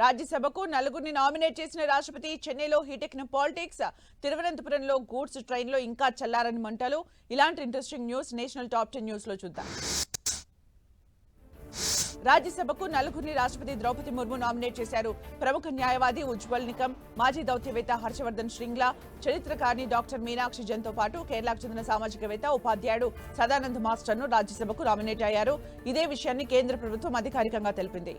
రాజ్యసభకు నలుగురిని నామినేట్ చేసిన రాష్ట్రపతి చెన్నైలో హీటెక్న పాలిటిక్స్ తిరువనంతపురంలో గూడ్స్ ట్రైన్లో ఇంకా చల్లారని మంటలు. ఇలాంటి interesting news national top ten న్యూస్లో చూద్దాం. రాజ్యసభకు నలుగురిని రాష్ట్రపతి ద్రౌపది ముర్ము నామినేట్ చేశారు. ప్రముఖ న్యాయవాది ఉజ్వల్ నికం మాజీ దౌత్యవేత్త హర్షవర్ధన్ శ్రింగ్లా చరిత్రకారిణి డాక్టర్ మీనాక్షి జన్తో పాటు కేరళకు చెందిన సామాజికవేత్త ఉపాధ్యాయుడు సదానంద్ మాస్టర్ను రాజ్యసభకు నామినేట్ అయ్యారు. ఇదే విషయాన్ని కేంద్ర ప్రభుత్వం అధికారికంగా తెలిపింది.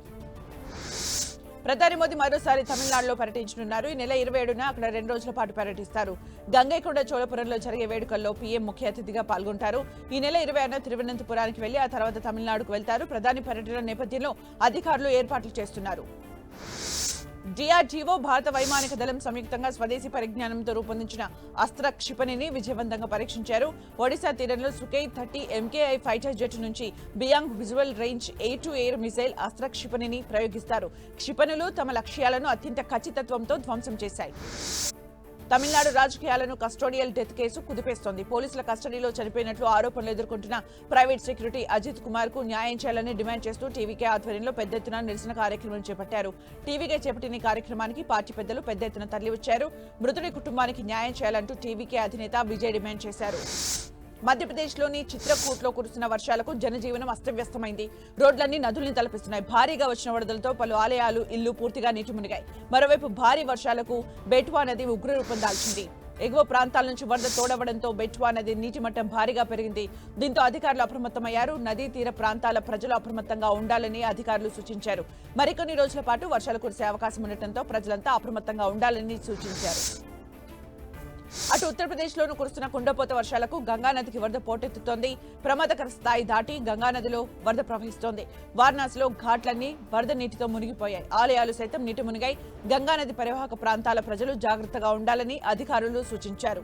ప్రధాని మోదీ మరోసారి తమిళనాడులో పర్యటించనున్నారు. ఈ నెల ఇరవై ఏడున అక్కడ రెండు రోజుల పాటు పర్యటిస్తారు. గంగైకొండ చోళపురంలో జరిగే వేడుకల్లో పీఎం ముఖ్య అతిథిగా పాల్గొంటారు. ఈ నెల ఇరవై ఆరున తిరువనంతపురానికి వెళ్ళి ఆ తర్వాత తమిళనాడుకు వెళ్తారు. ప్రధాని పర్యటన నేపథ్యంలో అధికారులు ఏర్పాట్లు చేస్తున్నారు. డిఆర్డీఓ భారత వైమానిక దళం సంయుక్తంగా స్వదేశీ పరిజ్ఞానంతో రూపొందించిన అస్త్ర క్షిపణిని విజయవంతంగా పరీక్షించారు. ఒడిశా తీరంలో Sukhoi thirty MKI fighter jet నుంచి beyond visual range air to air missile Astra క్షిపణిని ప్రయోగిస్తారు. క్షిపణులు తమ లక్ష్యాలను అత్యంత ఖచ్చితత్వంతో ధ్వంసం చేశాయి. తమిళనాడు రాజకీయాలను కస్టోడియల్ డెత్ కేసు కుదిపేస్తోంది. పోలీసుల కస్టడీలో చనిపోయినట్లు ఆరోపణలు ఎదుర్కొంటున్న ప్రైవేట్ సెక్యూరిటీ అజిత్ కుమార్కు న్యాయం చేయాలని డిమాండ్ చేస్తూ టీవీకే ఆధ్వర్యంలో పెద్ద ఎత్తున నిరసన కార్యక్రమం చేపట్టారు. టీవీకే చేపట్టిన కార్యక్రమానికి పార్టీ పెద్దలు పెద్ద ఎత్తున తరలివచ్చారు. మృతుడి కుటుంబానికి న్యాయం చేయాలంటూ టీవీకే అధినేత విజయ్ డిమాండ్ చేశారు. మధ్యప్రదేశ్లోని చిత్రకూట్లో కురుస్తున్న వర్షాలకు జనజీవనం అస్తవ్యస్తమైంది. రోడ్లన్నీ నదుల్ని తలపిస్తున్నాయి. భారీగా వచ్చిన వరదలతో పలు ఆలయాలు ఇల్లు పూర్తిగా నీటి మునిగాయి మరోవైపు భారీ వర్షాలకు బెట్వా నది ఉగ్రరూపం దాల్చింది. ఎగువ ప్రాంతాల నుంచి వరద తోడవడంతో బెట్వా నది నీటి మట్టం భారీగా పెరిగింది. దీంతో అధికారులు అప్రమత్తమయ్యారు. నదీ తీర ప్రాంతాల ప్రజలు అప్రమత్తంగా ఉండాలని అధికారులు సూచించారు. మరికొన్ని రోజుల పాటు వర్షాలు కురిసే అవకాశం ఉండటంతో ప్రజలంతా అప్రమత్తంగా ఉండాలని సూచించారు. అటు ఉత్తరప్రదేశ్లోనూ కురుస్తున్న కుండపోత వర్షాలకు గంగానదికి వరద పోటెత్తుతోంది. ప్రమాదకర స్థాయి దాటి గంగానదిలో వరద ప్రవహిస్తోంది. వారణాసిలో ఘాట్లన్నీ వరద నీటితో మునిగిపోయాయి. ఆలయాలు సైతం నీటి మునిగాయి. గంగానది పరివాహక ప్రాంతాల ప్రజలు జాగ్రత్తగా ఉండాలని అధికారులు సూచించారు.